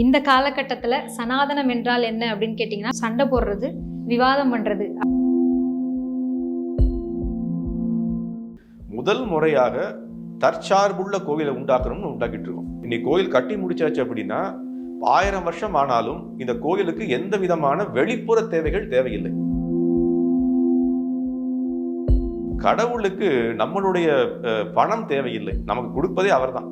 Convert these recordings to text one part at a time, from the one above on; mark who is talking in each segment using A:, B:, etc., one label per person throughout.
A: இந்த காலகட்டத்தில் சனாதனம் என்றால் என்ன அப்படின்னு கேட்டிங்கன்னா சண்டை போடுறது விவாதம் பண்ணுறது
B: முதல் முறையாக தற்சார்புள்ள கோவிலை உண்டாக்கணும்னு உண்டாக்கிட்டு இருக்கோம். இன்னைக்கு கோயில் கட்டி முடிச்சாச்சு அப்படின்னா ஆயிரம் வருஷம் ஆனாலும் இந்த கோயிலுக்கு எந்த விதமான வெளிப்புற தேவைகள் தேவையில்லை. கடவுளுக்கு நம்மளுடைய பணம் தேவையில்லை. நமக்கு கொடுப்பதே அவர்தான்.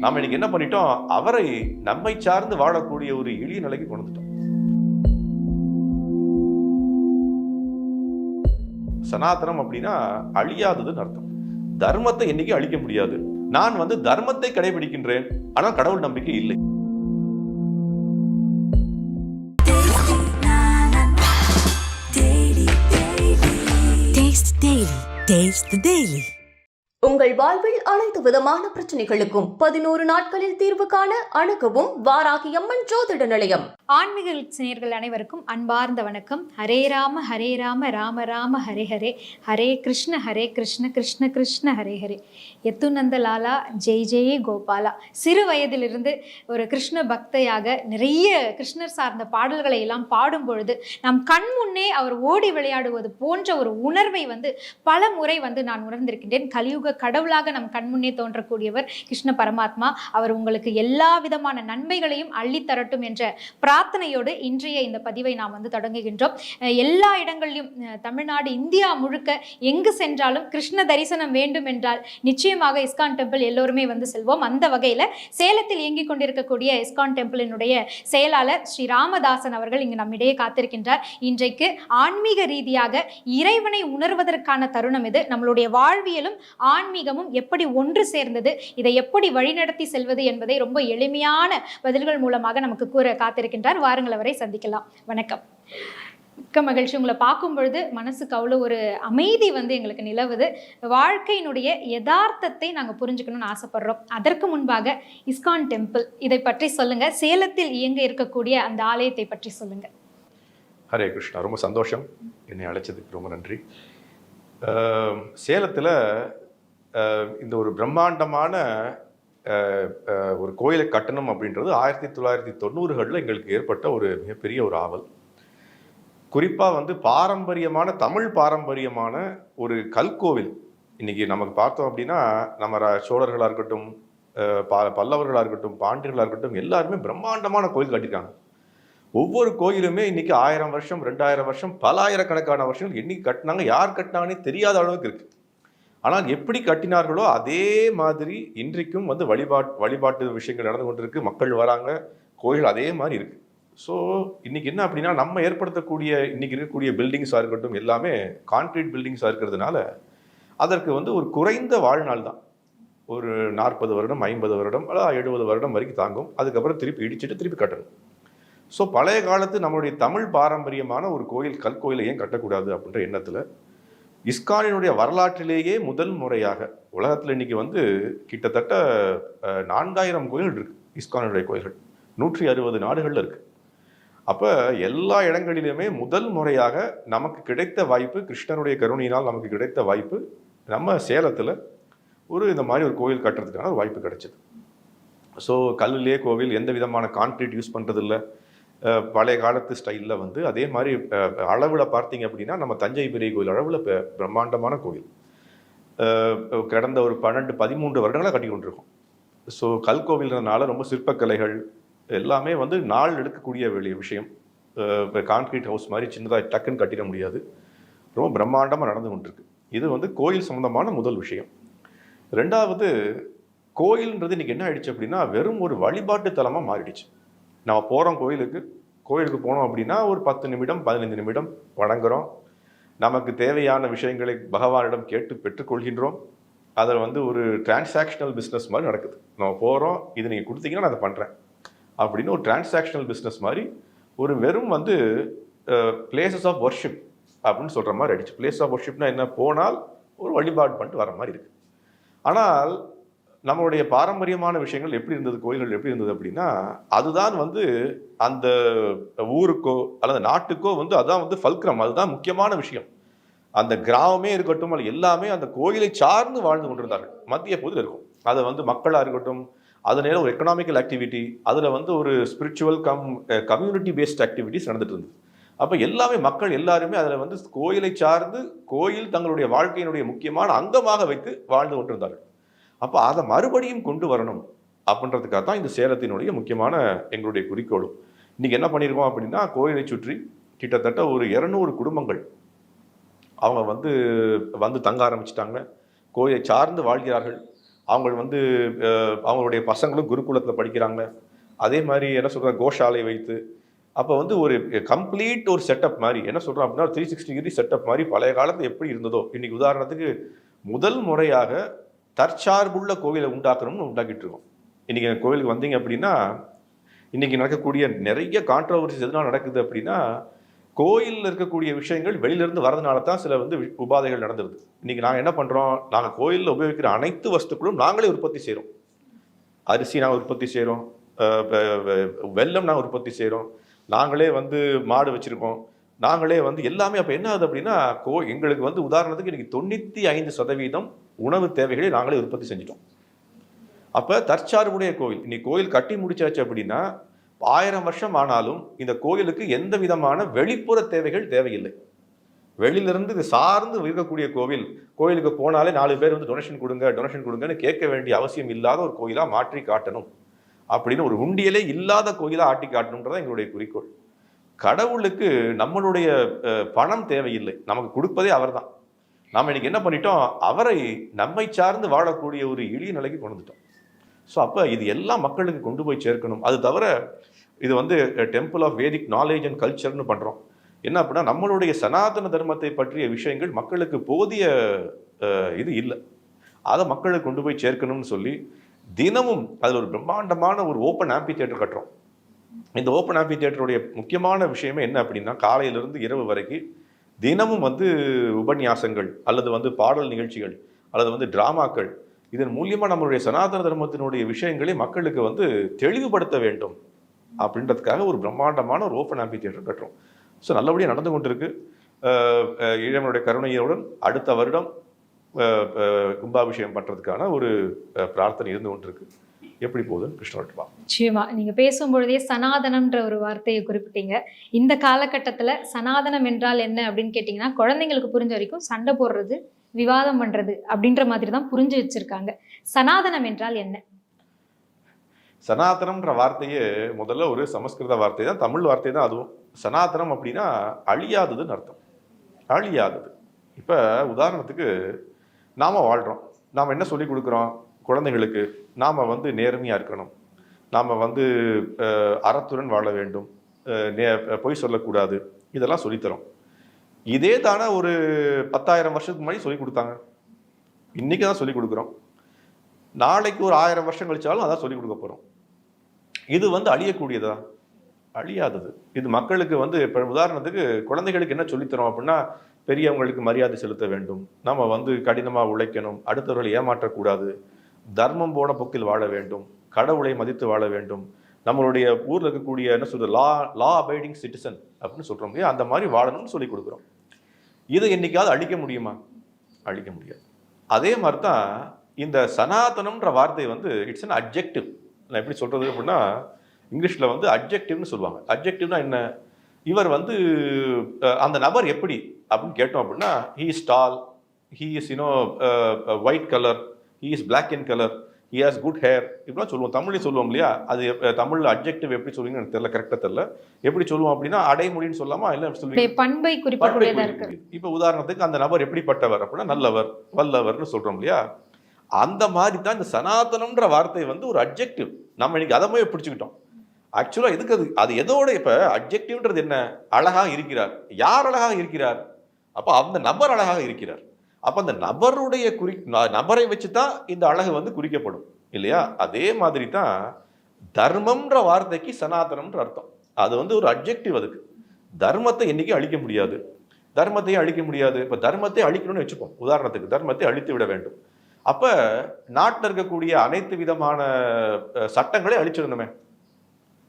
B: நாம இன்னைக்கு என்ன பண்ணிட்டோம்? அவரை நம்மை சார்ந்து வாழக்கூடிய ஒரு எளிய நிலைக்கு கொண்டு வந்துட்டோம். சனாதனம் அப்படின்னா அழியாததுன்னு அர்த்தம். தர்மத்தை என்னைக்கு அழிக்க முடியாது. நான் வந்து தர்மத்தை கடைபிடிக்கின்றேன். ஆனால் கடவுள் நம்பிக்கை இல்லை.
C: டெய்லி
D: உங்கள் வாழ்வில் அனைத்து விதமான பிரச்சனைகளுக்கும் பதினோரு நாட்களில் தீர்வு காண அணுகவும் வாராகி அம்மன் ஜோதிட நிலையம்.
A: ஆன்மீக நேயர்கள் அனைவருக்கும் அன்பார்ந்த வணக்கம். ஹரே ராம ஹரே ராம ராம ராம ஹரே ஹரே. ஹரே கிருஷ்ண ஹரே கிருஷ்ண கிருஷ்ண கிருஷ்ண ஹரே ஹரே. எத்துநந்த லாலா ஜெய் ஜெய கோபாலா. சிறு வயதிலிருந்து ஒரு கிருஷ்ண பக்தையாக நிறைய கிருஷ்ணர் சார்ந்த பாடல்களை எல்லாம் பாடும் பொழுது நம் கண் முன்னே அவர் ஓடி விளையாடுவது போன்ற ஒரு உணர்வை வந்து பல முறை வந்து நான் உணர்ந்திருக்கின்றேன். கலியுக கடவுளாக நம் கண்முன்னே தோன்றக்கூடியவர் கிருஷ்ண பரமாத்மா. அவர் உங்களுக்கு எல்லா விதமான நன்மைகளையும் அள்ளித் தரட்டும் என்ற பிரார்த்தனையோடு இன்றைய இந்த பதிவை நாம் வந்து தொடங்குகின்றோம். எல்லா இடங்களிலும் தமிழ்நாடு இந்தியா முழுக்க எங்கு சென்றாலும் கிருஷ்ண தரிசனம் வேண்டும் என்றால் நிச்சயமாக இஸ்கான் டெம்பிள் எல்லோருமே வந்து செல்வோம். அந்த வகையில் சேலத்தில் இயங்கிக் கொண்டிருக்கக்கூடிய இஸ்கான் டெம்பிளினுடைய செயலாளர் ஸ்ரீ ராமதாசன் அவர்கள் இங்கு நம்மிடையே காத்திருக்கின்றார். இன்றைக்கு ஆன்மீக ரீதியாக இறைவனை உணர்வதற்கான தருணம் இது. நம்மளுடைய வாழ்வியலும் ஆன்மீகமும் எப்படி ஒன்று சேர்ந்தது இதை எப்படி வழிநடத்தி செல்வது என்பதை ரொம்ப எளிமையான பதில்கள் மூலமாக நமக்கு கூற காத்திருக்கின்றார். வாருங்கள் அவரை சந்திக்கலாம். வணக்கம். மிக்க மகிழ்ச்சி. உங்களை பார்க்கும் பொழுது மனசுக்கு அவ்வளோ ஒரு அமைதி வந்து எங்களுக்கு நிலவுது. வாழ்க்கையினுடைய யதார்த்தத்தை நாங்கள் புரிஞ்சுக்கணும்னு ஆசைப்படுறோம். அதற்கு முன்பாக இஸ்கான் டெம்பிள் இதை பற்றி சொல்லுங்க. சேலத்தில் இயங்க இருக்கக்கூடிய அந்த ஆலயத்தை பற்றி சொல்லுங்க.
B: ஹரே கிருஷ்ணா. ரொம்ப சந்தோஷம். என்னை அழைச்சதுக்கு ரொம்ப நன்றி. சேலத்தில் இந்த ஒரு பிரம்மாண்டமான ஒரு கோயிலை கட்டணும் அப்படின்றது ஆயிரத்தி தொள்ளாயிரத்தி தொண்ணூறுகளில் எங்களுக்கு ஏற்பட்ட ஒரு மிகப்பெரிய ஒரு ஆவல். குறிப்பாக வந்து பாரம்பரியமான தமிழ் பாரம்பரியமான ஒரு கல்கோவில். இன்றைக்கி நமக்கு பார்த்தோம் அப்படின்னா நம்ம ர- சோழர்களாக இருக்கட்டும் பா ப பல்லவர்களாக இருக்கட்டும் பாண்டியர்களாக இருக்கட்டும் எல்லாருமே பிரம்மாண்டமான கோயில் கட்டியிருக்காங்க ஒவ்வொரு கோயிலுமே இன்றைக்கி ஆயிரம் வருஷம் ரெண்டாயிரம் வருஷம் பல ஆயிரக்கணக்கான வருஷங்கள் என்னைக்கு கட்டினாங்க. யார் கட்டினாங்கன்னே தெரியாத அளவுக்கு இருக்குது ஆனால் எப்படி கட்டினார்களோ அதே மாதிரி இன்றைக்கும் வந்து வழிபாட் வழிபாட்டு விஷயங்கள் நடந்து கொண்டிருக்கு. மக்கள் வராங்க கோயில் அதே மாதிரி இருக்கு. ஸோ இன்னைக்கு என்ன அப்படின்னா நம்ம ஏற்படுத்தக்கூடிய இன்னைக்கு இருக்கக்கூடிய பில்டிங்ஸாக இருக்கட்டும் எல்லாமே கான்கிரீட் பில்டிங்ஸாக இருக்கிறதுனால அதற்கு வந்து ஒரு குறைந்த வாழ்நாள் தான். ஒரு நாற்பது வருடம் ஐம்பது வருடம் அல்லது எழுபது வருடம் வரைக்கும் தாங்கும். அதுக்கப்புறம் திருப்பி இடிச்சிட்டு திருப்பி கட்டணும். ஸோ பழைய காலத்து நம்மளுடைய தமிழ் பாரம்பரியமான ஒரு கோயில் கற்கோயிலை ஏன் கட்டக்கூடாது அப்படின்ற எண்ணத்தில் இஸ்கானினுடைய வரலாற்றிலேயே முதல் முறையாக உலகத்தில் இன்னைக்கு வந்து கிட்டத்தட்ட நான்காயிரம் கோயில் இருக்குது இஸ்கானுடைய கோயில்கள். நூற்றி அறுபது நாடுகளில் இருக்குது அப்போ எல்லா இடங்களிலுமே முதல் முறையாக நமக்கு கிடைத்த வாய்ப்பு கிருஷ்ணனுடைய கருணையினால் நமக்கு கிடைத்த வாய்ப்பு நம்ம சேலத்தில் ஒரு இந்த மாதிரி ஒரு கோயில் கட்டுறதுக்கான ஒரு வாய்ப்பு கிடைச்சிது. ஸோ கல்லிலே கோவில் எந்த விதமான கான்கிரீட் யூஸ் பண்ணுறதில்ல பழைய காலத்து ஸ்டைலில் வந்து அதே மாதிரி அளவில் பார்த்தீங்க அப்படின்னா நம்ம தஞ்சை பெரிய கோயில் அளவில் பிரம்மாண்டமான கோயில். கடந்த ஒரு பன்னெண்டு பதிமூன்று வருடங்களாக கட்டி கொண்டிருக்கோம். ஸோ கல்கோவில்னால ரொம்ப சிற்பக்கலைகள் எல்லாமே வந்து நாள் எடுக்கக்கூடிய வெளிய விஷயம். இப்போ கான்கிரீட் ஹவுஸ் மாதிரி சின்னதாக டக்குன்னு கட்டிட முடியாது. ரொம்ப பிரம்மாண்டமாக நடந்து கொண்டிருக்கு. இது வந்து கோயில் சம்மந்தமான முதல் விஷயம். ரெண்டாவது கோயில்ன்றது இன்னைக்கு என்ன ஆயிடுச்சு அப்படின்னா வெறும் ஒரு வழிபாட்டு தலமாக மாறிடுச்சு. நம்ம போகிறோம் கோயிலுக்கு கோயிலுக்கு போனோம் அப்படின்னா ஒரு பத்து நிமிடம் பதினைந்து நிமிடம் வணங்குகிறோம் நமக்கு தேவையான விஷயங்களை பகவானிடம் கேட்டு பெற்றுக்கொள்கின்றோம். அதில் வந்து ஒரு டிரான்சாக்ஷனல் பிஸ்னஸ் மாதிரி நடக்குது. நம்ம போகிறோம் இது நீங்கள் கொடுத்தீங்கன்னா நான் அதை பண்ணுறேன் அப்படின்னு ஒரு டிரான்சாக்ஷனல் பிஸ்னஸ் மாதிரி ஒரு வெறும் வந்து பிளேசஸ் ஆஃப் ஒர்ஷிப் அப்படின்னு சொல்கிற மாதிரி ஆயிடுச்சு. பிளேஸ் ஆஃப் ஒர்ஷிப்னா என்ன? போனால் ஒரு வழிபாடு பண்ணிட்டு வர மாதிரி இருக்குது ஆனால் நம்மளுடைய பாரம்பரியமான விஷயங்கள் எப்படி இருந்தது கோயில்கள் எப்படி இருந்தது அப்படின்னா அதுதான் வந்து அந்த ஊருக்கோ அல்லது நாட்டுக்கோ வந்து அதான் வந்து ஃபல்க்ரம் அதுதான் முக்கியமான விஷயம். அந்த கிராமமே இருக்கட்டும் அல்ல எல்லாமே அந்த கோயிலை சார்ந்து வாழ்ந்து கொண்டிருந்தார்கள். மத்திய பகுதியில் இருக்கும். அது வந்து மக்களாக இருக்கட்டும் அதனால ஒரு எக்கனாமிக்கல் ஆக்டிவிட்டி அதில் வந்து ஒரு spiritual com community based activities நடந்துட்டு இருந்தது. அப்போ எல்லாமே மக்கள் எல்லாருமே அதில் வந்து கோயிலை சார்ந்து கோயில் தங்களுடைய வாழ்க்கையினுடைய முக்கியமான அங்கமாக வைத்து வாழ்ந்து கொண்டிருந்தார்கள். அப்போ அதை மறுபடியும் கொண்டு வரணும் அப்படின்றதுக்காக தான் இந்த சேலத்தினுடைய முக்கியமான எங்களுடைய குறிக்கோளும். இன்றைக்கி என்ன பண்ணியிருக்கோம் அப்படின்னா கோயிலை சுற்றி கிட்டத்தட்ட ஒரு இரநூறு குடும்பங்கள் அவங்க வந்து வந்து தங்க ஆரம்பிச்சிட்டாங்க. கோயிலை சார்ந்து வாழ்கிறார்கள். அவங்க வந்து அவங்களுடைய பசங்களும் குருகுலத்தில் படிக்கிறாங்க. அதே மாதிரி என்ன சொல்ற கோஷாலை வைத்து. அப்போ வந்து ஒரு கம்ப்ளீட் ஒரு செட்டப் மாதிரி என்ன சொல்கிறோம் அப்படின்னா த்ரீ சிக்ஸ்டி டிகிரி செட்டப் மாதிரி பழைய காலத்தில் எப்படி இருந்ததோ. இன்றைக்கி உதாரணத்துக்கு முதல் முறையாக தற்சார்புள்ள கோவிலை உண்டாக்கணும்னு உண்டாக்கிட்டு இருக்கோம். இன்றைக்கி கோவிலுக்கு வந்தீங்க அப்படின்னா இன்றைக்கி நடக்கக்கூடிய நிறைய கான்ட்ரவர்சிஸ் எதனால் நடக்குது அப்படின்னா கோயிலில் இருக்கக்கூடிய விஷயங்கள் வெளியிலேருந்து வரதுனால தான் சில வந்து உபாதைகள் நடந்துருது. இன்றைக்கி நாங்கள் என்ன பண்ணுறோம் நாங்கள் கோயிலில் உபயோகிக்கிற அனைத்து வஸ்துக்களும் நாங்களே உற்பத்தி செய்கிறோம் அரிசி நாங்கள் உற்பத்தி செய்கிறோம் வெல்லம் நாங்கள் உற்பத்தி செய்கிறோம் நாங்களே வந்து மாடு வச்சுருக்கோம். நாங்களே வந்து எல்லாமே அப்போ என்ன ஆகுது அப்படின்னா கோ எங்களுக்கு வந்து உதாரணத்துக்கு இன்றைக்கி தொண்ணூற்றி ஐந்து சதவீதம் உணவு தேவைகளை நாங்களே உற்பத்தி செஞ்சிட்டோம். அப்போ தற்சார்புடைய கோயில் இன்னைக்கு கோயில் கட்டி முடிச்சாச்சு அப்படின்னா ஆயிரம் வருஷம் ஆனாலும் இந்த கோயிலுக்கு எந்த விதமான வெளிப்புற தேவைகள் தேவையில்லை. வெளியிலிருந்து இது சார்ந்து இருக்கக்கூடிய கோவில் கோயிலுக்கு போனாலே நாலு பேர் வந்து டொனேஷன் கொடுங்க டொனேஷன் கொடுங்கன்னு கேட்க வேண்டிய அவசியம் இல்லாத ஒரு கோயிலாக மாற்றி காட்டணும். அப்படின்னு ஒரு உண்டியலே இல்லாத கோயிலாக ஆட்டி காட்டணுன்றதான் எங்களுடைய குறிக்கோள். கடவுளுக்கு நம்மளுடைய பணம் தேவையில்லை. நமக்கு கொடுப்பதே அவர்தான். நாம் இன்னைக்கு என்ன பண்ணிட்டோம்? அவரை நம்மை சார்ந்து வாழக்கூடிய ஒரு எளிய நிலைக்கு கொண்டு வந்துட்டோம். ஸோ அப்போ இது எல்லாம் மக்களுக்கு கொண்டு போய் சேர்க்கணும். அது தவிர இது வந்து temple of Vedic knowledge and கல்ச்சர்னு பண்ணுறோம் என்ன அப்படின்னா நம்மளுடைய சனாதன தர்மத்தை பற்றிய விஷயங்கள் மக்களுக்கு போதிய இது இல்லை. அதை மக்களுக்கு கொண்டு போய் சேர்க்கணும்னு சொல்லி தினமும் அதில் ஒரு பிரம்மாண்டமான ஒரு ஓப்பன் ஆம்பி தியேட்டர் கட்டுறோம். இந்த ஓப்பன் ஆம்பி தியேட்டருடைய முக்கியமான விஷயமே என்ன அப்படின்னா காலையிலிருந்து இரவு வரைக்கும் தினமும் வந்து உபன்யாசங்கள் அல்லது வந்து பாடல் நிகழ்ச்சிகள் அல்லது வந்து டிராமாக்கள் இதன் மூலியமாக நம்மளுடைய சனாதன தர்மத்தினுடைய விஷயங்களை மக்களுக்கு வந்து தெளிவுபடுத்த வேண்டும் அப்படின்றதுக்காக ஒரு பிரம்மாண்டமான ஒரு ஓப்பன் ஆம்பி தியேட்டர் கட்டுறோம். ஸோ நல்லபடியாக நடந்து கொண்டிருக்கு. அஹ் கருணையுடன் அடுத்த வருடம் கும்பாபிஷேகம் பண்ணுறதுக்கான ஒரு பிரார்த்தனை இருந்து கொண்டிருக்கு. எப்படி போகுதுன்னு கிருஷ்ணர்கிட்ட வா
A: நிச்சயமா. நீங்க பேசும்பொழுதே சனாதனம்ன்ற ஒரு வார்த்தையை குறிப்பிட்டீங்க. இந்த காலகட்டத்துல சனாதனம் என்றால் என்ன அப்படின்னு கேட்டிங்கன்னா குழந்தைங்களுக்கு புரிஞ்ச வரைக்கும் சண்டை போடுறது விவாதம் பண்றது அப்படின்ற மாதிரி தான் புரிஞ்சு வச்சிருக்காங்க. சனாதனம் என்றால் என்ன?
B: சனாதனம்ன்ற வார்த்தையே முதல்ல ஒரு சமஸ்கிருத வார்த்தை தான் தமிழ் வார்த்தை தான் அதுவும். சனாதனம் அப்படின்னா அழியாததுன்னு அர்த்தம். அழியாதது. இப்போ உதாரணத்துக்கு நாம் வாழ்கிறோம் நாம் என்ன சொல்லி கொடுக்குறோம்? குழந்தைங்களுக்கு நாம் வந்து நேர்மையாக இருக்கணும். நாம் வந்து அறத்துடன் வாழ வேண்டும். நே பொய் சொல்லக்கூடாது. இதெல்லாம் சொல்லித்தரோம். இதே தானே ஒரு பத்தாயிரம் வருஷத்துக்கு முன்னாடி சொல்லி கொடுத்தாங்க. இன்னைக்கு தான் சொல்லி கொடுக்குறோம். நாளைக்கு ஒரு ஆயிரம் வருஷம் கழிச்சாலும் அதான் சொல்லிக் கொடுக்க போகிறோம் இது வந்து அழியக்கூடியதா? அழியாதது. இது மக்களுக்கு வந்து இப்போ உதாரணத்துக்கு குழந்தைகளுக்கு என்ன சொல்லித்தரோம் அப்படின்னா பெரியவங்களுக்கு மரியாதை செலுத்த வேண்டும். நம்ம வந்து கடினமாக உழைக்கணும். அடுத்தவர்களை ஏமாற்றக்கூடாது தர்மம் போன போக்கில் வாழ வேண்டும் கடவுளை மதித்து வாழ வேண்டும். நம்மளுடைய ஊரில் இருக்கக்கூடிய என்ன சொல்றது லா லா அபைடிங் சிட்டிசன் அப்படின்னு சொல்கிறோம் இல்லையா? அந்த மாதிரி வாழணும்னு சொல்லி கொடுக்குறோம். இதை என்னைக்காவது அழிக்க முடியுமா? அழிக்க முடியாது. அதே மாதிரி தான் இந்த சனாதனம்ன்ற வார்த்தை வந்து இட்ஸ் அன் அப்ஜெக்டிவ் நான் எப்படி சொல்கிறது அப்படின்னா இங்கிலீஷில் வந்து அப்ஜெக்டிவ்னு சொல்லுவாங்க. அப்ஜெக்டிவ்னா என்ன? இவர் வந்து அந்த நபர் எப்படி அப்படின்னு கேட்டோம் அப்படின்னா he is tall he is you know white colour he is black in colour he has good hair இப்படிலாம் சொல்லுவோம். தமிழ்லேயும் சொல்லுவோம் இல்லையா? அது தமிழ்ல அப்ஜெக்டிவ் எப்படி சொல்லுவீங்கன்னு எனக்கு தெரியல. கரெக்டாக தெரியல. எப்படி சொல்லுவோம் அப்படின்னா அடைமொழின்னு சொல்லாமா இல்லை சொல்லுவீங்க?
A: பண்பை இருக்கு.
B: இப்ப உதாரணத்துக்கு அந்த நபர் எப்படிப்பட்டவர் அப்படின்னா நல்லவர் வல்லவர்னு சொல்றோம் இல்லையா? அந்த மாதிரி தான் இந்த சனாதனம்ன்ற வார்த்தை வந்து ஒரு அப்ஜெக்டிவ் நம்ம இன்னைக்கு அதை மாதிரி பிடிச்சுக்கிட்டோம். ஆக்சுவலா எதுக்கு அது? அது எதோட இப்ப அப்ஜெக்டிவ்ன்றது என்ன? அழகாக இருக்கிறார். யார் அழகாக இருக்கிறார்? அப்ப அந்த நபர் அழகாக இருக்கிறார். அப்போ அந்த நபருடைய குறி நபரை வச்சு தான் இந்த அழகு வந்து குறிக்கப்படும். இல்லையா? அதே மாதிரி தான் தர்மம்ன்ற வார்த்தைக்கு சனாதனம்ன்ற அர்த்தம். அது வந்து ஒரு அப்ஜெக்டிவ் அதுக்கு. தர்மத்தை என்னைக்கும் அழிக்க முடியாது. தர்மத்தையும் அழிக்க முடியாது. இப்போ தர்மத்தை அழிக்கணும்னு வச்சுப்போம். உதாரணத்துக்கு தர்மத்தை அழித்து விட வேண்டும். அப்போ நாட்டில் இருக்கக்கூடிய அனைத்து விதமான சட்டங்களை அழிச்சிடணுமே.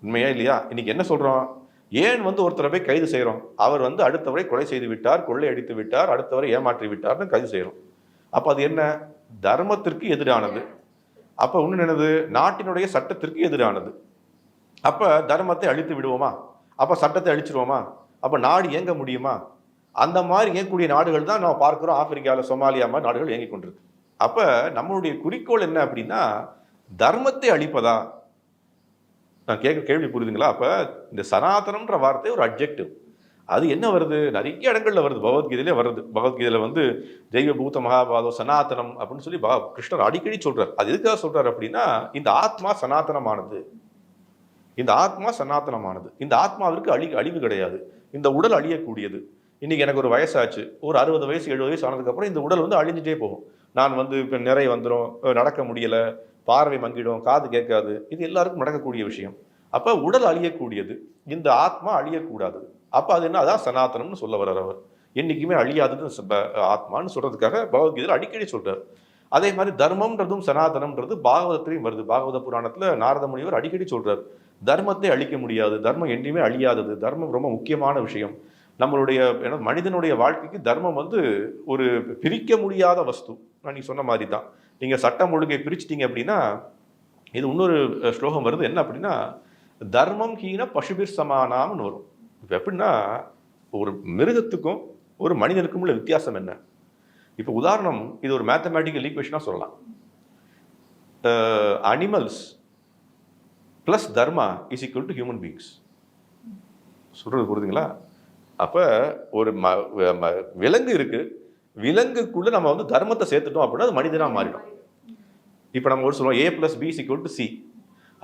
B: உண்மையா இல்லையா? இன்னைக்கு என்ன சொல்கிறோம் ஏன் வந்து ஒருத்தரை போய் கைது செய்கிறோம் அவர் வந்து அடுத்தவரை கொலை செய்து விட்டார் கொள்ளை அடித்து விட்டார் அடுத்தவரை ஏமாற்றி விட்டார்னு கைது செய்கிறோம் அப்போ அது என்ன? தர்மத்திற்கு எதிரானது. அப்போ இன்னும் என்னது? நாட்டினுடைய சட்டத்திற்கு எதிரானது. அப்போ தர்மத்தை அழித்து விடுவோமா? அப்போ சட்டத்தை அழிச்சிருவோமா? அப்போ நாடு இயங்க முடியுமா? அந்த மாதிரி இயங்கக்கூடிய நாடுகள் தான் நம்ம பார்க்குறோம். ஆப்பிரிக்காவில் சொமாலியா மாதிரி நாடுகள் இயங்கிக் கொண்டிருக்கு. அப்போ நம்மளுடைய குறிக்கோள் என்ன அப்படின்னா தர்மத்தை அழிப்பதா? நான் கேட்க கேள்வி புரியுதுங்களா? அப்போ இந்த சனாதனம்ன்ற வார்த்தை ஒரு அப்ஜெக்டிவ் அது என்ன வருது? நிறைய இடங்களில் வருது. பகவத்கீதையிலே வருது. பகவத்கீதையில் வந்து தெய்வ பூத்த மகாபாதோ சனாதனம் அப்படின்னு சொல்லி பா- கிருஷ்ணர் அடிக்கடி சொல்கிறார் அது எதுக்காக சொல்கிறார் அப்படின்னா இந்த ஆத்மா சனாதனமானது. இந்த ஆத்மா சனாதனமானது. இந்த ஆத்மாவிற்கு அழி அழிவு கிடையாது. இந்த உடல் அழியக்கூடியது. இன்றைக்கி எனக்கு ஒரு வயசாச்சு. ஒரு அறுபது வயசு எழுபது வயசு ஆனதுக்கப்புறம் இந்த உடல் வந்து அழிஞ்சிட்டே போகும். நான் வந்து இப்போ நிறைய வந்துடும் நடக்க முடியல. பார்வை மங்கிடும் காது கேட்காது இது எல்லாருக்கும் நடக்கக்கூடிய விஷயம். அப்போ உடல் அழியக்கூடியது இந்த ஆத்மா அழியக்கூடாது. அப்போ அது என்ன? அதான் சனாதனம்னு சொல்ல வர்றார் அவர். என்றைக்குமே அழியாதுன்னு ஆத்மான்னு சொல்கிறதுக்காக பகவத்கீதையில் அடிக்கடி சொல்கிறார் அதே மாதிரி தர்மம்ன்றதும் சனாதனம்ன்றது பாகவதத்திலையும் வருது. பாகவத புராணத்தில் நாரத முனிவர் அடிக்கடி சொல்கிறார் தர்மத்தை அழிக்க முடியாது. தர்மம் என்றையுமே அழியாதது. தர்மம் ரொம்ப முக்கியமான விஷயம். நம்மளுடைய மனிதனுடைய வாழ்க்கைக்கு தர்மம் வந்து ஒரு பிரிக்க முடியாத வஸ்து. நான் நீ சொன்ன மாதிரி தான். நீங்கள் சட்டம் ஒழுங்கை பிரிச்சிட்டிங்க அப்படின்னா இது இன்னொரு ஸ்லோகம் வருது. என்ன அப்படின்னா தர்மம் ஹீன பசுபிர் சமானாம்னு வரும். இப்போ எப்படின்னா ஒரு மிருகத்துக்கும் ஒரு மனிதனுக்கும் உள்ள வித்தியாசம் என்ன? இப்போ உதாரணம் இது ஒரு மேத்தமேட்டிக்கல் ஈக்குவேஷனாக சொல்லலாம். Animals plus dharma is equal to human beings சொல்கிறது புரியுதுங்களா? அப்போ ஒரு ம வ- விலங்கு இருக்குது விலங்குக்குள்ளே நம்ம வந்து தர்மத்தை சேர்த்துட்டோம் அப்படின்னா அது மனிதனாக மாறிடும். இப்போ நம்ம ஒரு சொல்லுவோம் A plus B equal to C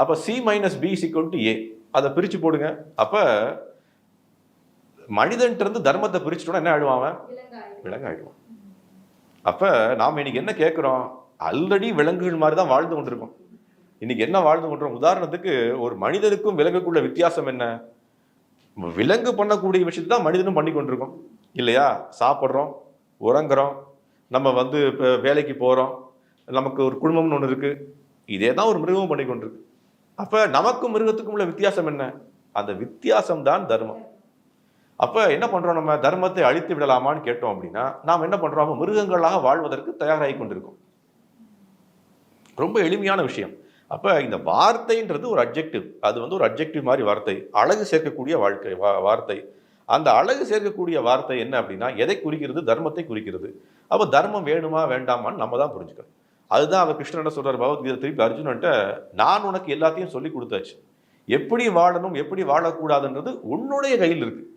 B: அப்போ C minus B equal to A அதை பிரித்து போடுங்க. அப்போ மனிதன்ட்டு தர்மத்தை பிரிச்சுட்டோம்னா என்ன ஆயிடுவான் விலங்கு ஆயிடுவான் அப்போ நாம் இன்னைக்கு என்ன கேட்குறோம் ஆல்ரெடி விலங்குகள் மாதிரி தான் வாழ்ந்து கொண்டிருக்கோம். இன்னைக்கு என்ன வாழ்ந்து கொண்டிருக்கோம்? உதாரணத்துக்கு ஒரு மனிதனுக்கும் விலங்குக்குள்ள வித்தியாசம் என்ன? விலங்கு பண்ணக்கூடிய விஷயத்தை தான் மனிதனும் பண்ணி கொண்டிருக்கோம். இல்லையா? சாப்பிட்றோம் உறங்குறோம் நம்ம வந்து இப்போ வேலைக்கு போகிறோம் நமக்கு ஒரு குடும்பம்னு ஒன்று இருக்குது இதே தான் ஒரு மிருகமும் பண்ணி கொண்டிருக்கு. அப்போ நமக்கும் மிருகத்துக்கும் உள்ள வித்தியாசம் என்ன? அந்த வித்தியாசம் தான் தர்மம். அப்போ என்ன பண்ணுறோம் நம்ம? தர்மத்தை அழித்து விடலாமான்னு கேட்டோம் அப்படின்னா நாம் என்ன பண்ணுறோம் மிருகங்களாக வாழ்வதற்கு தயாராகி கொண்டிருக்கோம். ரொம்ப எளிமையான விஷயம். அப்போ இந்த வார்த்தைன்றது ஒரு அப்ஜெக்டிவ் அது வந்து ஒரு அப்ஜெக்டிவ் மாதிரி வார்த்தை. அழகு சேர்க்கக்கூடிய வாழ்க்கை வா- வார்த்தை. அந்த அழகு சேர்க்கக்கூடிய வார்த்தை என்ன அப்படின்னா எதை குறிக்கிறது? தர்மத்தை குறிக்கிறது. அப்போ தர்மம் வேணுமா வேண்டாமான்னு நம்ம தான் புரிஞ்சுக்கணும். அதுதான் அவர் கிருஷ்ணன் என்ன சொல்றார் பகவத்கீதை திருப்பி அர்ஜுனன்ட்ட நான் உனக்கு எல்லாத்தையும் சொல்லி கொடுத்தாச்சு. எப்படி வாழணும் எப்படி வாழக்கூடாதுன்றது உன்னுடைய கையில் இருக்குது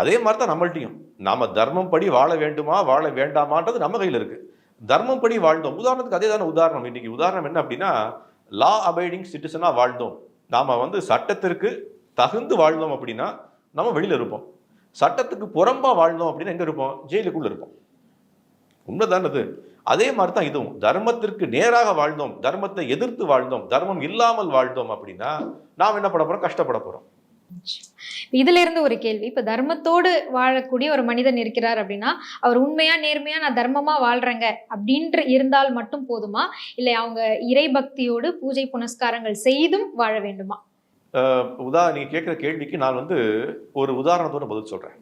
B: அதே மாதிரி தான் நம்மள்ட்டையும் நாம் தர்மம் படி வாழ வேண்டுமா வாழ வேண்டாமான்றது நம்ம கையில் இருக்குது தர்மம் படி வாழ்ந்தோம். உதாரணத்துக்கு அதே தானே உதாரணம். இன்றைக்கி உதாரணம் என்ன அப்படின்னா லா அபைடிங் சிட்டிசனாக வாழ்ந்தோம். நாம வந்து சட்டத்திற்கு தகுந்து வாழ்ந்தோம் அப்படின்னா நம்ம வெளியில் இருப்போம். சட்டத்துக்கு புறம்பாக வாழ்ந்தோம் அப்படின்னா எங்கே இருப்போம்? ஜெயிலுக்குள்ளே இருப்போம். உண்மைதானே அது அதே மாதிரி தான் இதுவும். தர்மத்திற்கு நேராக வாழ்ந்தோம் தர்மத்தை எதிர்த்து வாழ்ந்தோம் தர்மம் இல்லாமல் வாழ்ந்தோம் அப்படின்னா நாம் என்ன பண்ண போறோம்? கஷ்டப்பட போறோம்.
A: இதுல இருந்து ஒரு கேள்வி. இப்ப தர்மத்தோடு வாழக்கூடிய ஒரு மனிதன் இருக்கிறார் அப்படின்னா அவர் உண்மையா நேர்மையா நான் தர்மமா வாழ்றேங்க அப்படின்ற இருந்தால் மட்டும் போதுமா? இல்லை அவங்க இறை பக்தியோடு பூஜை புனஸ்காரங்கள் செய்தும் வாழ வேண்டுமா?
B: உதா நீங்க கேட்குற கேள்விக்கு நான் வந்து ஒரு உதாரணத்தோட பதில் சொல்றேன்.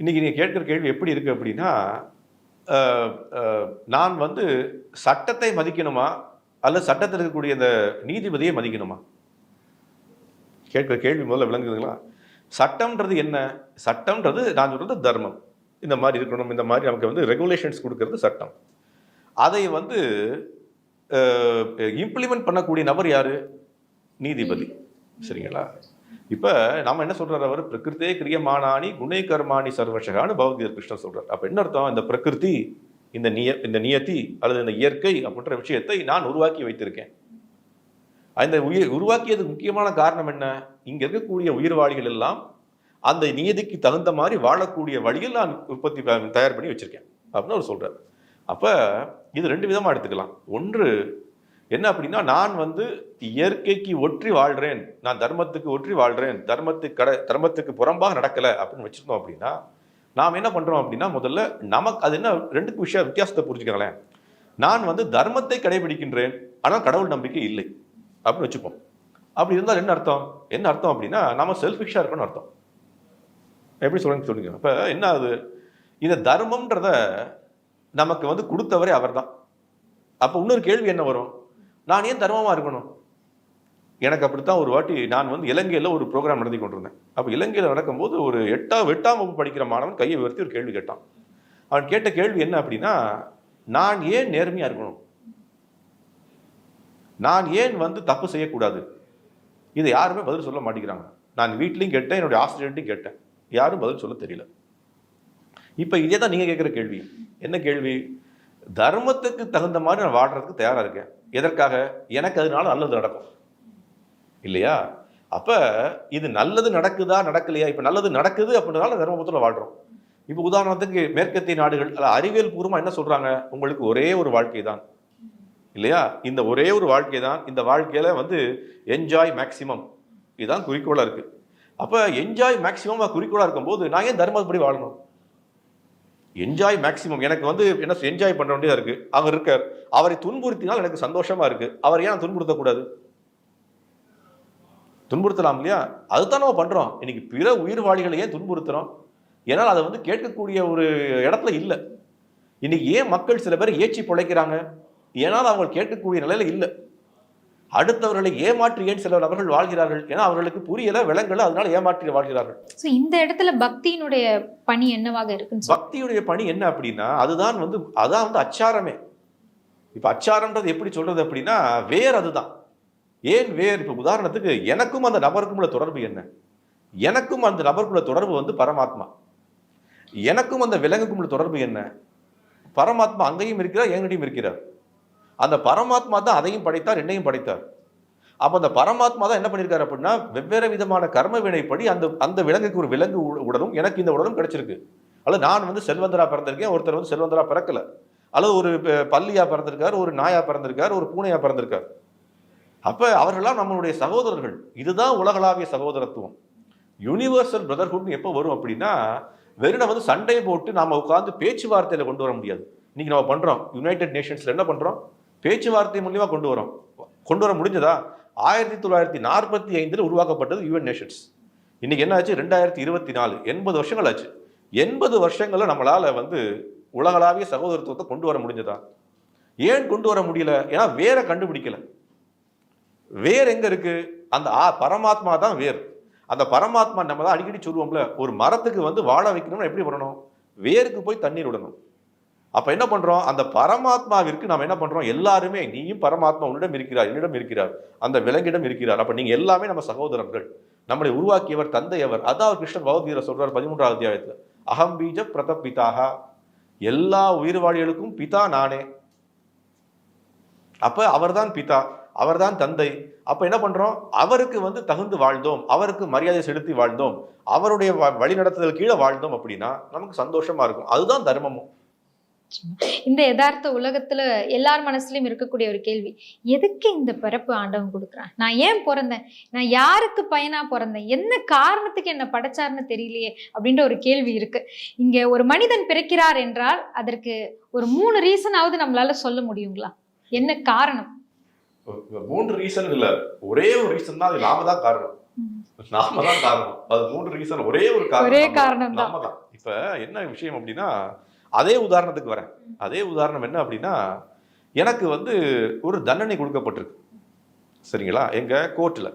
B: இன்னைக்கு நீங்க கேட்குற கேள்வி எப்படி இருக்கு அப்படின்னா நான் வந்து சட்டத்தை மதிக்கணுமா? அல்லது சட்டத்தில் இருக்கக்கூடிய இந்த நீதிபதியை மதிக்கணுமா? கேட்குற கேள்வி முதல்ல விளங்குதுங்களா? சட்டம்ன்றது என்ன? சட்டம்ன்றது நான் சொல்றது தர்மம். இந்த மாதிரி இருக்கணும் இந்த மாதிரி நமக்கு வந்து ரெகுலேஷன்ஸ் கொடுக்கறது சட்டம். அதை வந்து இம்ப்ளிமெண்ட் பண்ணக்கூடிய நபர் யாரு? நீதிபதி. சரிங்களா? இப்போ நம்ம என்ன சொல்கிறார் அவர்? பிரகிருத்தே கிரியமானானி குணே கர்மாணி சர்வசகான்னு பகவத்கீதை கிருஷ்ணன் சொல்கிறார் அப்போ என்ன அர்த்தம்? இந்த பிரகிருதி இந்த நிய இந்த நியத்தி அல்லது இந்த இயற்கை அப்படின்ற விஷயத்தை நான் உருவாக்கி வைத்திருக்கேன். அந்த உயிர் உருவாக்கியதுக்கு முக்கியமான காரணம் என்ன? இங்கே இருக்கக்கூடிய உயிர்வாளிகள் எல்லாம் அந்த நியதிக்கு தகுந்த மாதிரி வாழக்கூடிய வழியில் நான் உற்பத்தி தயார் பண்ணி வச்சுருக்கேன் அப்படின்னு அவர் சொல்கிறார் அப்போ இது ரெண்டு விதமாக எடுத்துக்கலாம். ஒன்று என்ன அப்படின்னா நான் வந்து இயற்கைக்கு ஒற்றி வாழ்கிறேன் நான் தர்மத்துக்கு ஒற்றி வாழ்கிறேன் தர்மத்துக்கு கட தர்மத்துக்கு புறம்பாக நடக்கல அப்படின்னு வச்சுருந்தோம் அப்படின்னா நாம் என்ன பண்ணுறோம் அப்படின்னா முதல்ல நமக்கு அது என்ன ரெண்டுக்கு விஷயம் வித்தியாசத்தை புரிஞ்சுக்கங்களேன். நான் வந்து தர்மத்தை கடைபிடிக்கின்றேன் ஆனால் கடவுள் நம்பிக்கை இல்லை அப்படின்னு வச்சுப்போம். அப்படி இருந்தால் என்ன அர்த்தம்? என்ன அர்த்தம் அப்படின்னா நம்ம செல்ஃபிஷாக இருக்கணும்னு அர்த்தம். எப்படி சொல்லுங்க சொல்லுங்க. அப்போ என்ன ஆகுது? இந்த தர்மம்ன்றத நமக்கு வந்து கொடுத்தவரே அவர்தான். அப்போ இன்னொரு கேள்வி என்ன வரும்? நான் ஏன் தர்மமாக இருக்கணும்? எனக்கு அப்படித்தான் ஒரு வாட்டி நான் வந்து இலங்கையில் ஒரு ப்ரோக்ராம் நடத்தி கொண்டிருந்தேன். அப்போ இலங்கையில் நடக்கும்போது ஒரு எட்டாம் எட்டாம் வகுப்பு படிக்கிற மாணவன் கையை உயர்த்தி ஒரு கேள்வி கேட்டான். அவன் கேட்ட கேள்வி என்ன அப்படின்னா நான் ஏன் நேர்மையாக இருக்கணும்? நான் ஏன் வந்து தப்பு செய்யக்கூடாது? இதை யாருமே பதில் சொல்ல மாட்டேங்கிறாங்க. நான் வீட்லையும் கேட்டேன் என்னுடைய ஆசிரியர்கிட்டையும் கேட்டேன். யாரும் பதில் சொல்ல தெரியல. இப்போ இதே தான் நீங்கள் கேட்குற கேள்வி. என்ன கேள்வி? தர்மத்துக்கு தகுந்த மாதிரி நான் வாடுறதுக்கு தயாராக இருக்கேன். எதற்காக? எனக்கு அதனால நல்லது நடக்கும். இல்லையா? அப்போ இது நல்லது நடக்குதா நடக்கலையா? இப்போ நல்லது நடக்குது அப்படின்றதால தர்மபுரத்தில் வாழ்கிறோம் இப்போ உதாரணத்துக்கு மேற்கத்திய நாடுகள் அல்ல அறிவியல் பூர்வமாக என்ன சொல்கிறாங்க உங்களுக்கு ஒரே ஒரு வாழ்க்கை தான். இல்லையா? இந்த ஒரே ஒரு வாழ்க்கை தான். இந்த வாழ்க்கையில் வந்து என்ஜாய் மேக்சிமம் இதுதான் குறிக்கோளாக இருக்குது அப்போ என்ஜாய் மேக்சிமமாக குறிக்கோளாக இருக்கும்போது நான் ஏன் தர்மப்படி வாழணும்? என்ஜாய் மேக்சிமம் எனக்கு வந்து என்ன என்ஜாய் பண்ண வேண்டியதாக இருக்குது அவர் இருக்கார். அவரை துன்புறுத்தினால் எனக்கு சந்தோஷமாக இருக்குது அவர் ஏன் துன்புறுத்தக்கூடாது? துன்புறுத்தலாம் இல்லையா? அதுதான் நம்ம பண்றோம். இன்னைக்கு பிற உயிர்வாளிகளை ஏன் துன்புறுத்துறோம்? ஏன்னால் அதை வந்து கேட்கக்கூடிய ஒரு இடத்துல இல்லை. இன்னைக்கு ஏன் மக்கள் சில பேர் ஏச்சி பிழைக்கிறாங்க? ஏன்னால் அவங்க கேட்கக்கூடிய நிலையில் இல்லை. அடுத்தவர்களை ஏமாற்றி ஏன் சில நபர்கள் வாழ்கிறார்கள். ஏன்னா அவர்களுக்கு புரியல விலங்கல அதனால ஏமாற்றி வாழ்கிறார்கள்.
A: ஸோ இந்த இடத்துல பக்தியினுடைய பணி என்னவாக சொல்லி
B: பக்தியுடைய பணி என்ன அப்படின்னா அதுதான் வந்து அதான் வந்து அச்சாரமே. இப்ப அச்சாரம்ன்றது எப்படி சொல்றது அப்படின்னா வேர் அதுதான். ஏன் வேர்? இப்ப உதாரணத்துக்கு எனக்கும் அந்த நபருக்கும் உள்ள தொடர்பு என்ன? எனக்கும் அந்த நபருக்குள்ள தொடர்பு வந்து பரமாத்மா. எனக்கும் அந்த விலங்குக்கும் உள்ள தொடர்பு என்ன? பரமாத்மா அங்கேயும் இருக்கிறார் எங்கிட்டையும் இருக்கிறார். அந்த பரமாத்மா தான் அதையும் படைத்தார் என்னையும் படைத்தார். அப்போ அந்த பரமாத்மா தான் என்ன பண்ணியிருக்காரு அப்படின்னா வெவ்வேறு விதமான கர்ம வினைப்படி அந்த அந்த விலங்குக்கு ஒரு விலங்கு உடலும் எனக்கு இந்த உடலும் கிடைச்சிருக்கு. அல்லது நான் வந்து செல்வந்தரா பிறந்திருக்கேன் ஒருத்தர் வந்து செல்வந்தரா பிறக்கல. அல்லது ஒரு ப- பல்லியா பிறந்திருக்காரு ஒரு நாயா பிறந்திருக்காரு ஒரு பூனையா பிறந்திருக்காரு. அப்போ அவர்களாம் நம்மளுடைய சகோதரர்கள். இதுதான் உலகளாவிய சகோதரத்துவம். யூனிவர்சல் பிரதர்ஹுட்னு எப்போ வரும் அப்படின்னா வெறும் வந்து சண்டையை போட்டு நாம உட்காந்து பேச்சுவார்த்தையில் கொண்டு வர முடியாது. இன்னைக்கு நம்ம பண்ணுறோம் யுனைடெட் நேஷன்ஸில் என்ன பண்ணுறோம் பேச்சுவார்த்தை மூலியமாக கொண்டு வரோம். கொண்டு வர முடிஞ்சதா? ஆயிரத்தி தொள்ளாயிரத்தி நாற்பத்தி ஐந்தில் உருவாக்கப்பட்டது யுஎன் நேஷன்ஸ் இன்றைக்கி என்ன ஆச்சு? ரெண்டாயிரத்தி இருபத்தி நாலு. எண்பது வருஷங்கள் ஆச்சு. எண்பது வருஷங்களில் நம்மளால் வந்து உலகளாவிய சகோதரத்துவத்தை கொண்டு வர முடிஞ்சதா? ஏன் கொண்டு வர முடியல? ஏன்னா வேற கண்டுபிடிக்கல. வேர் எங்கே இருக்குது அந்த ஆ பரமாத்மா தான் வேர். அந்த பரமாத்மா நம்ம தான் அடிக்கடி சொல்லுவோம்ல ஒரு மரத்துக்கு வந்து வாழ வைக்கணும்னு எப்படி பண்ணணும் வேருக்கு போய் தண்ணீர் விடணும். அப்போ என்ன பண்ணுறோம் அந்த பரமாத்மாவிற்கு நாம் என்ன பண்ணுறோம் எல்லாருமே நீயும் பரமாத்மா உன்னிடம் இருக்கிறார் என்னிடம் இருக்கிறார் அந்த விலங்கிடம் இருக்கிறார் அப்போ நீங்கள் எல்லாமே நம்ம சகோதரர்கள். நம்மளை உருவாக்கியவர் தந்தையவர். அதான் அவர் கிருஷ்ணன் பகவத்கீதை சொல்கிறார் பதிமூன்றாவது அத்தியாயத்தில். அகம் பீஜ பிரத பிதாகா எல்லா உயிர்வாழிகளுக்கும் பிதா நானே. அப்போ அவர்தான் பிதா அவர்தான் தந்தை. அப்போ என்ன பண்ணுறோம் அவருக்கு வந்து தகுந்து வாழ்ந்தோம். அவருக்கு மரியாதை செலுத்தி வாழ்ந்தோம். அவருடைய வ- வழிநடத்துதல் கீழே வாழ்ந்தோம் அப்படின்னா நமக்கு சந்தோஷமாக இருக்கும். அதுதான் தர்மமும்.
A: இந்த யதார்த்த உலகத்துல எல்லார் மனசுலயும் இருக்கக்கூடிய ஒரு கேள்வி எதுக்கு இந்த பிறப்பு ஆண்டவன் கொடுக்குறான்? நான் ஏன் பிறந்தேன்? நான் யாருக்கு பையனா பிறந்தேன்? என்ன காரணத்துக்கு என்ன படைச்சாருன்னு தெரியலையே அப்படின்ற ஒரு கேள்வி இருக்கு. இங்க ஒரு மனிதன் பிறக்கிறார் என்றால் அதற்கு ஒரு மூணு ரீசனாவது நம்மளால சொல்ல முடியுங்களா? என்ன காரணம்?
B: மூன்று ரீசன் இல்ல. ஒரே ஒரு ரீசன் தான் அது நாம தான் காரணம். நாம தான் காரணம். அது மூன்று ரீசன் ஒரே ஒரு காரணம்.
A: ஒரே. காரணம்.
B: நாம தான். இப்ப என்ன விஷயம் அப்படின்னா அதே உதாரணத்துக்கு வரேன். அதே உதாரணம் என்ன அப்படின்னா எனக்கு வந்து ஒரு தண்டனை கொடுக்கப்பட்டிருக்கு. சரிங்களா? எங்கள் கோர்ட்டில்.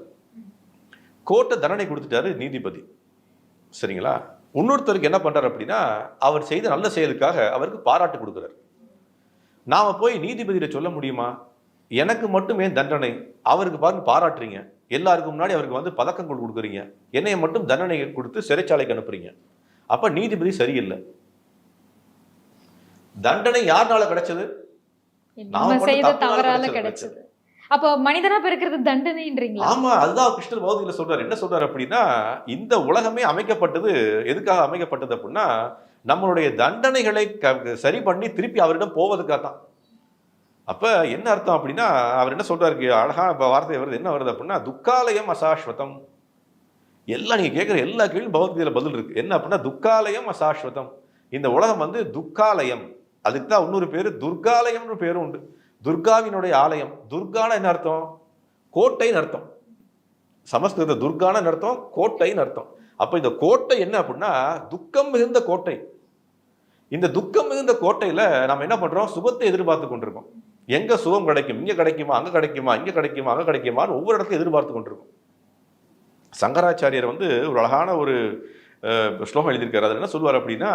B: கோர்ட்டை தண்டனை கொடுத்துட்டாரு நீதிபதி. சரிங்களா? இன்னொருத்தருக்கு என்ன பண்ணுறாரு அப்படின்னா அவர் செய்த நல்ல செயலுக்காக அவருக்கு பாராட்டு கொடுக்குறாரு. நாம் போய் நீதிபதியிட சொல்ல முடியுமா? எனக்கு மட்டும் ஏன் தண்டனை? அவருக்கு பாருங்க பாராட்டுறீங்க. எல்லாருக்கும் முன்னாடி அவருக்கு வந்து பதக்கங்கள் கொடுக்குறீங்க. என்னைய மட்டும் தண்டனை கொடுத்து சிறைச்சாலைக்கு அனுப்புறீங்க. அப்போ நீதிபதி சரியில்லை. தண்டனை யாருனால கிடைச்சது? கிடைச்சது.
A: அப்போ மனிதனா பிறக்கிறது தண்டனைன்றீங்களா?
B: ஆமா அதுதான் கிருஷ்ணர் பகவதியில சொல்றாரு. என்ன சொல்றாரு அப்படின்னா இந்த உலகமே அமைக்கப்பட்டது எதுக்காக அமைக்கப்பட்டது அப்படின்னா நம்மளுடைய தண்டனைகளை சரி பண்ணி திருப்பி அவரிடம் போவதுக்காக தான் அப்ப என்ன அர்த்தம் அப்படின்னா அவர் என்ன சொல்றாரு? அழகான இப்ப வார்த்தை வருது. என்ன வருது அப்படின்னா துக்காலயம் அசாஸ்வதம். எல்லாம் நீங்க கேட்குற எல்லா கேள்வியும் பகவத்கீதையில பதில் இருக்கு. என்ன அப்படின்னா துக்காலயம் அசாஸ்வதம். இந்த உலகம் வந்து துக்காலயம். அதுக்கு தான் இன்னொரு பேர் துர்காலயம்னு பேரும் உண்டு. துர்காவினுடைய ஆலயம். துர்கான என்ன அர்த்தம்? கோட்டைன்னு அர்த்தம். சமஸ்கிருத துர்கான அர்த்தம்? கோட்டைன்னு அர்த்தம். அப்போ இந்த கோட்டை என்ன அப்படின்னா துக்கம் மிகுந்த கோட்டை. இந்த துக்கம் மிகுந்த கோட்டையில் நம்ம என்ன பண்ணுறோம் சுகத்தை எதிர்பார்த்து கொண்டிருக்கோம். எங்கே சுகம் கிடைக்கும்? இங்கே கிடைக்குமா? அங்கே கிடைக்குமா? இங்கே கிடைக்குமா? அங்கே கிடைக்குமான்னு ஒவ்வொரு இடத்தையும் எதிர்பார்த்து கொண்டிருக்கோம். சங்கராச்சாரியர் வந்து ஒரு அழகான ஒரு ஸ்லோகம் எழுதியிருக்காரு. அதில் என்ன சொல்லுவார் அப்படின்னா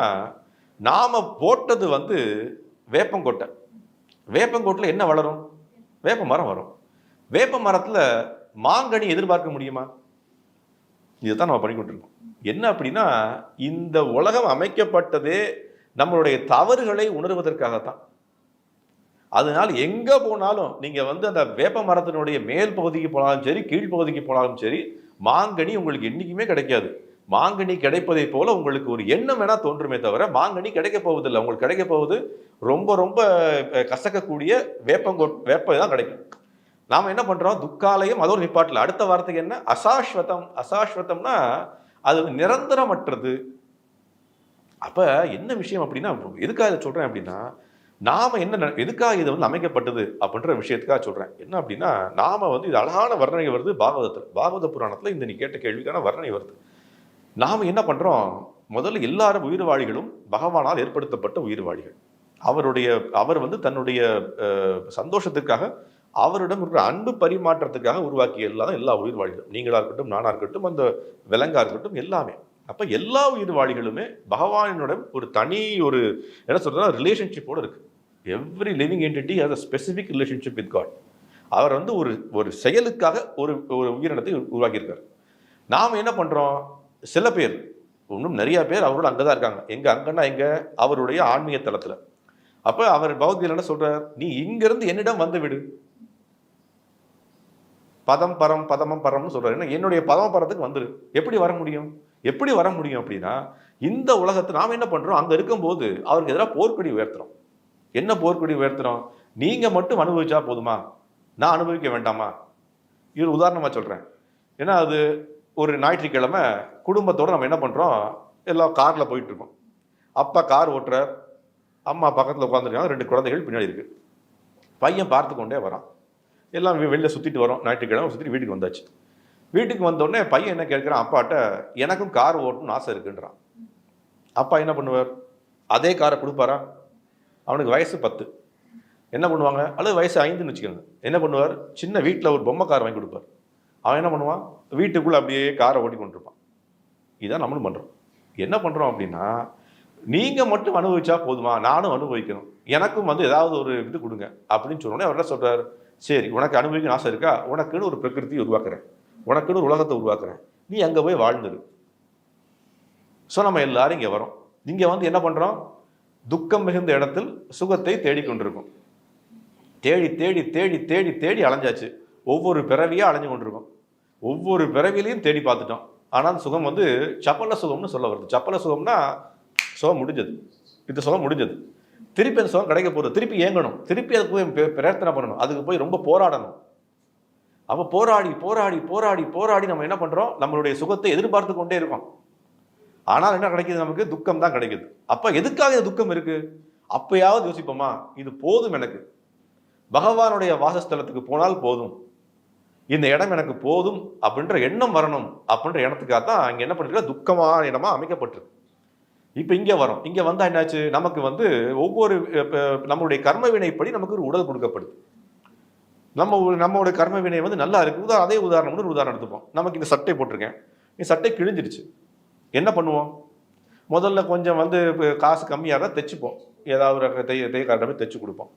B: நாம் போட்டது வந்து வேப்பங்கொட்டை. வேப்பங்கொட்டில் என்ன வளரும்? வேப்ப மரம் வரும். வேப்ப மரத்தில் மாங்கனி எதிர்பார்க்க முடியுமா? இதுதான் நம்ம பண்ணிக்கொண்டிருக்கோம் என்ன அப்படின்னா இந்த உலகம் அமைக்கப்பட்டதே நம்மளுடைய தவறுகளை உணர்வதற்காகத்தான். அதனால் எங்கே போனாலும் நீங்கள் வந்து அந்த வேப்ப மரத்தினுடைய மேல் பகுதிக்கு போனாலும் சரி கீழ் பகுதிக்கு போனாலும் சரி மாங்கனி உங்களுக்கு என்றைக்குமே கிடைக்காது. மாங்கனி கிடைப்பதை போல உங்களுக்கு ஒரு எண்ணம் வேணால் தோன்றுமே தவிர மாங்கனி கிடைக்க போவதில்லை. உங்களுக்கு கிடைக்க போவது ரொம்ப ரொம்ப கசக்கக்கூடிய வேப்பங்கொ வேப்ப தான் கிடைக்கும். நாம் என்ன பண்ணுறோம் துக்காலயம் அதோட நிப்பாட்டில். அடுத்த வார்த்தைக்கு என்ன? அசாஸ்வதம். அசாஸ்வதம்னா அது வந்து நிரந்தரமற்றது. அப்போ என்ன விஷயம் அப்படின்னா எதுக்காக இதை சொல்கிறேன் அப்படின்னா நாம் என்ன ந- எதுக்காக இது வந்து அமைக்கப்பட்டது அப்படின்ற விஷயத்துக்காக சொல்கிறேன் என்ன அப்படின்னா நாம் வந்து இது அழகான வர்ணனை வருது பாகவதத்தில். பாகவத புராணத்தில் இந்த நீ கேட்ட கேள்விக்கான வர்ணனை வருது. நாம் என்ன பண்ணுறோம் முதல்ல எல்லாரும் உயிர்வாழிகளும் பகவானால் ஏற்படுத்தப்பட்ட உயிர்வாழிகள். அவருடைய அவர் வந்து தன்னுடைய சந்தோஷத்துக்காக அவரிடம் இருக்கிற அன்பு பரிமாற்றத்துக்காக உருவாக்கிய எல்லா எல்லா உயிர்வாழிகளும். நீங்களாக இருக்கட்டும் நானா இருக்கட்டும் அந்த விலங்காக இருக்கட்டும் எல்லாமே. அப்போ எல்லா உயிர்வாழிகளுமே பகவானினுடன் ஒரு தனி ஒரு என்ன சொல்றதுன்னா ரிலேஷன்ஷிப்போடு இருக்குது every living entity has a specific relationship with God அவர் வந்து ஒரு ஒரு செயலுக்காக ஒரு ஒரு உயிரினத்தை உருவாக்கியிருக்கார். நாம் என்ன பண்ணுறோம் சில பேர் இன்னும் நிறையா பேர் அவரோட அங்கே தான் இருக்காங்க. எங்கே அங்கன்னா எங்கே? அவருடைய ஆன்மீக தளத்தில். அப்போ அவர் பௌத்தியில் என்ன சொல்கிறார் நீ இங்கேருந்து என்னிடம் வந்து விடு. பதம் பரம் பதமம் பரம்னு சொல்கிறார் ஏன்னா என்னுடைய பதம பரத்துக்கு வந்துரு. எப்படி வர முடியும்? எப்படி வர முடியும் அப்படின்னா இந்த உலகத்தை நாம் என்ன பண்ணுறோம் அங்கே இருக்கும்போது அவருக்கு எதிராக போர்க்கொடி உயர்த்துறோம். என்ன போர்க்கொடி உயர்த்துறோம்? நீங்கள் மட்டும் அனுபவிச்சா போதுமா? நான் அனுபவிக்க வேண்டாமா? இது உதாரணமாக சொல்கிறேன் ஏன்னா அது ஒரு ஞாயிற்றுக்கிழமை குடும்பத்தோடு நம்ம என்ன பண்ணுறோம் எல்லாம் காரில் போயிட்டுருக்கோம் அப்பா கார் ஓட்டுறார். அம்மா பக்கத்தில் உட்காந்துருக்காங்க ரெண்டு குழந்தைகள் பின்னாடி இருக்குது பையன் பார்த்து கொண்டே வரான். எல்லாம் வெளியில் வெளில வரோம். ஞாயிற்றுக்கிழமை சுற்றிட்டு வீட்டுக்கு வந்தாச்சு. வீட்டுக்கு வந்தோடனே பையன் என்ன கேட்குறான்? அப்பாட்ட எனக்கும் கார் ஓட்டணும்னு ஆசை இருக்குன்றான். அப்பா என்ன பண்ணுவார்? அதே காரை கொடுப்பாரா? அவனுக்கு வயசு பத்து. என்ன பண்ணுவாங்க? அல்லது வயசு ஐந்துன்னு வச்சுக்கோங்க. என்ன பண்ணுவார்? சின்ன வீட்டில் ஒரு பொம்மை கார் வாங்கி கொடுப்பார். அவன் என்ன பண்ணுவான்? வீட்டுக்குள்ளே அப்படியே காரை ஓட்டி கொண்டிருப்பான் இதான் நம்மளும் பண்ணுறோம் என்ன பண்ணுறோம் அப்படின்னா நீங்கள் மட்டும் அனுபவிச்சா போதுமா? நானும் அனுபவிக்கணும். எனக்கும் வந்து ஏதாவது ஒரு இது கொடுங்க. அப்படின்னு சொன்னோடனே அவர் என்ன சொல்கிறார் சரி உனக்கு அனுபவிக்கணும் ஆசை இருக்கா? உனக்குன்னு ஒரு பிரகிருதி உருவாக்குறேன். உனக்குன்னு ஒரு உலகத்தை உருவாக்குறேன். நீ அங்கே போய் வாழ்ந்துரு. ஸோ நம்ம எல்லாரும் இங்கே வரோம். இங்கே வந்து என்ன பண்ணுறோம் துக்கம் மிகுந்த இடத்தில் சுகத்தை தேடிக்கொண்டிருக்கும் தேடி தேடி தேடி தேடி தேடி அலைஞ்சாச்சு. ஒவ்வொரு பிறவியாக அலைஞ்சு கொண்டிருக்கோம். ஒவ்வொரு பிறவிலையும் தேடி பார்த்துட்டோம். ஆனால் அந்த சுகம் வந்து சப்பல சுகம்னு சொல்ல வருது. சப்பல சுகம்னா சுகம் முடிஞ்சது. இந்த சுகம் முடிஞ்சது. திருப்பி அந்த சுகம் கிடைக்க போகிறது திருப்பி ஏங்கணும் திருப்பி அதுக்கு போய் பி- பிரயத்தனம் பண்ணணும். அதுக்கு போய் ரொம்ப போராடணும். அப்போ போராடி போராடி போராடி போராடி நம்ம என்ன பண்ணுறோம் நம்மளுடைய சுகத்தை எதிர்பார்த்து கொண்டே இருக்கோம். ஆனால் என்ன கிடைக்குது நமக்கு? துக்கம் தான் கிடைக்குது. அப்போ எதுக்காக இந்த துக்கம் இருக்குது அப்பயாவது யோசிப்போமா? இது போதும் எனக்கு. பகவானுடைய வாசஸ்தலத்துக்கு போனால் போதும். இந்த இடம் எனக்கு போதும் அப்படின்ற எண்ணம் வரணும் அப்படின்ற எண்ணத்துக்காக தான் இங்கே என்ன பண்ணிருக்கா துக்கமான இடமா அமைக்கப்பட்டிருக்கு. இப்போ இங்கே வரோம் இங்கே வந்தால் என்னாச்சு? நமக்கு வந்து ஒவ்வொரு நம்மளுடைய கர்ம வினைப்படி நமக்கு ஒரு உடல் கொடுக்கப்படுது. நம்ம நம்மளுடைய கர்ம வினை வந்து நல்லா இருக்குது உதா அதே உதாரணம் ஒரு உதாரணம் எடுத்துப்போம். நமக்கு இந்த சட்டை போட்டிருக்கேன். இந்த சட்டை கிழிஞ்சிருச்சு. என்ன பண்ணுவோம்? முதல்ல கொஞ்சம் வந்து காசு கம்மியாக இருந்தால் தைச்சுப்போம். ஏதாவது ஒரு தைய தையக்காரரை போய் தைச்சு கொடுப்போம்.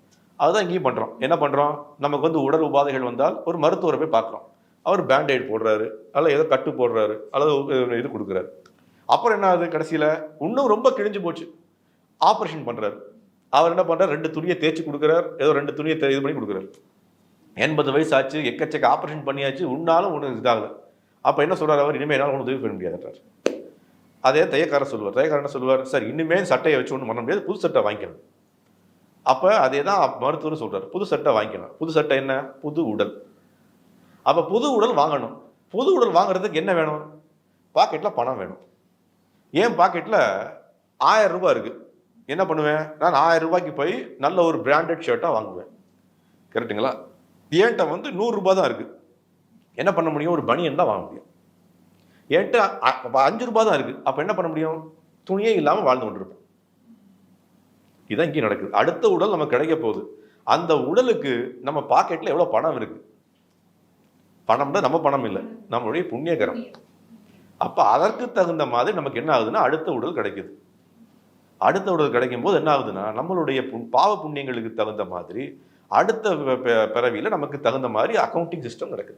B: அதுதான் இங்கேயும் பண்ணுறோம் என்ன பண்ணுறோம் நமக்கு வந்து உடல் உபாதைகள் வந்தால் ஒரு மருத்துவரை போய் பார்க்குறோம். அவர் பேண்டைட் போடுறாரு அல்லது ஏதோ கட்டு போடுறாரு அல்லது இது கொடுக்குறாரு. அப்புறம் என்ன ஆகுது கடைசியில்? இன்னும் ரொம்ப கிழிஞ்சு போச்சு. ஆப்ரேஷன் பண்ணுறாரு அவர் என்ன பண்ணுறாரு ரெண்டு துணியை தேய்ச்சி கொடுக்குறாரு. ஏதோ ரெண்டு துணியை இது பண்ணி கொடுக்குறாரு. எண்பது வயசு ஆச்சு எக்கச்சக்க ஆப்ரேஷன் பண்ணியாச்சு உன்னாலும் ஒன்றும் இதாகல. அப்போ என்ன சொல்கிறார் அவர்? இனிமேல் என்னால் ஒன்றும் உதவி பண்ண முடியாதுன்றார். அதே தையக்காரர் சொல்லுவார். தையக்காரர் என்ன சொல்லுவார்? சார் இனிமேல் சட்டையை வச்சு ஒன்றும் பண்ண முடியாது. புது சட்டை வாங்கிக்கணும். அப்போ அதே தான் மருத்துவர் சொல்கிறார் புது சட்டை வாங்கிக்கணும். புது சட்டை என்ன? புது உடல். அப்போ புது உடல் வாங்கணும். புது உடல் வாங்குறதுக்கு என்ன வேணும்? பாக்கெட்டில் பணம் வேணும். ஏன் பாக்கெட்டில் ஆயிரம் ரூபாய் இருக்குது என்ன பண்ணுவேன்? நான் ஆயிரம் ரூபாய்க்கு போய் நல்ல ஒரு பிராண்டட் ஷர்ட்டாக வாங்குவேன். கரெக்ட்டுங்களா ஏன்ட்ட வந்து நூறுரூபா தான் இருக்குது என்ன பண்ண முடியும்? ஒரு பனியன் தான் வாங்க முடியும். என்கிட்ட அஞ்சு ரூபா தான் இருக்குது அப்போ என்ன பண்ண முடியும்? துணியே இல்லாமல் வாழ்ந்து கொண்டிருப்பேன் இதான் இங்கே நடக்குது. அடுத்த உடல் நமக்கு கிடைக்க போகுது. அந்த உடலுக்கு நம்ம பாக்கெட்டில் எவ்வளோ பணம் இருக்குது பணம்னா நம்ம பணம் இல்லை. நம்மளுடைய புண்ணியகரம். அப்போ அதற்கு தகுந்த மாதிரி நமக்கு என்ன ஆகுதுன்னா அடுத்த உடல் கிடைக்குது. அடுத்த உடல் கிடைக்கும் போது என்ன ஆகுதுன்னா நம்மளுடைய பாவ புண்ணியங்களுக்கு தகுந்த மாதிரி அடுத்த ப- நமக்கு தகுந்த மாதிரி அக்கௌண்டிங் சிஸ்டம் நடக்குது.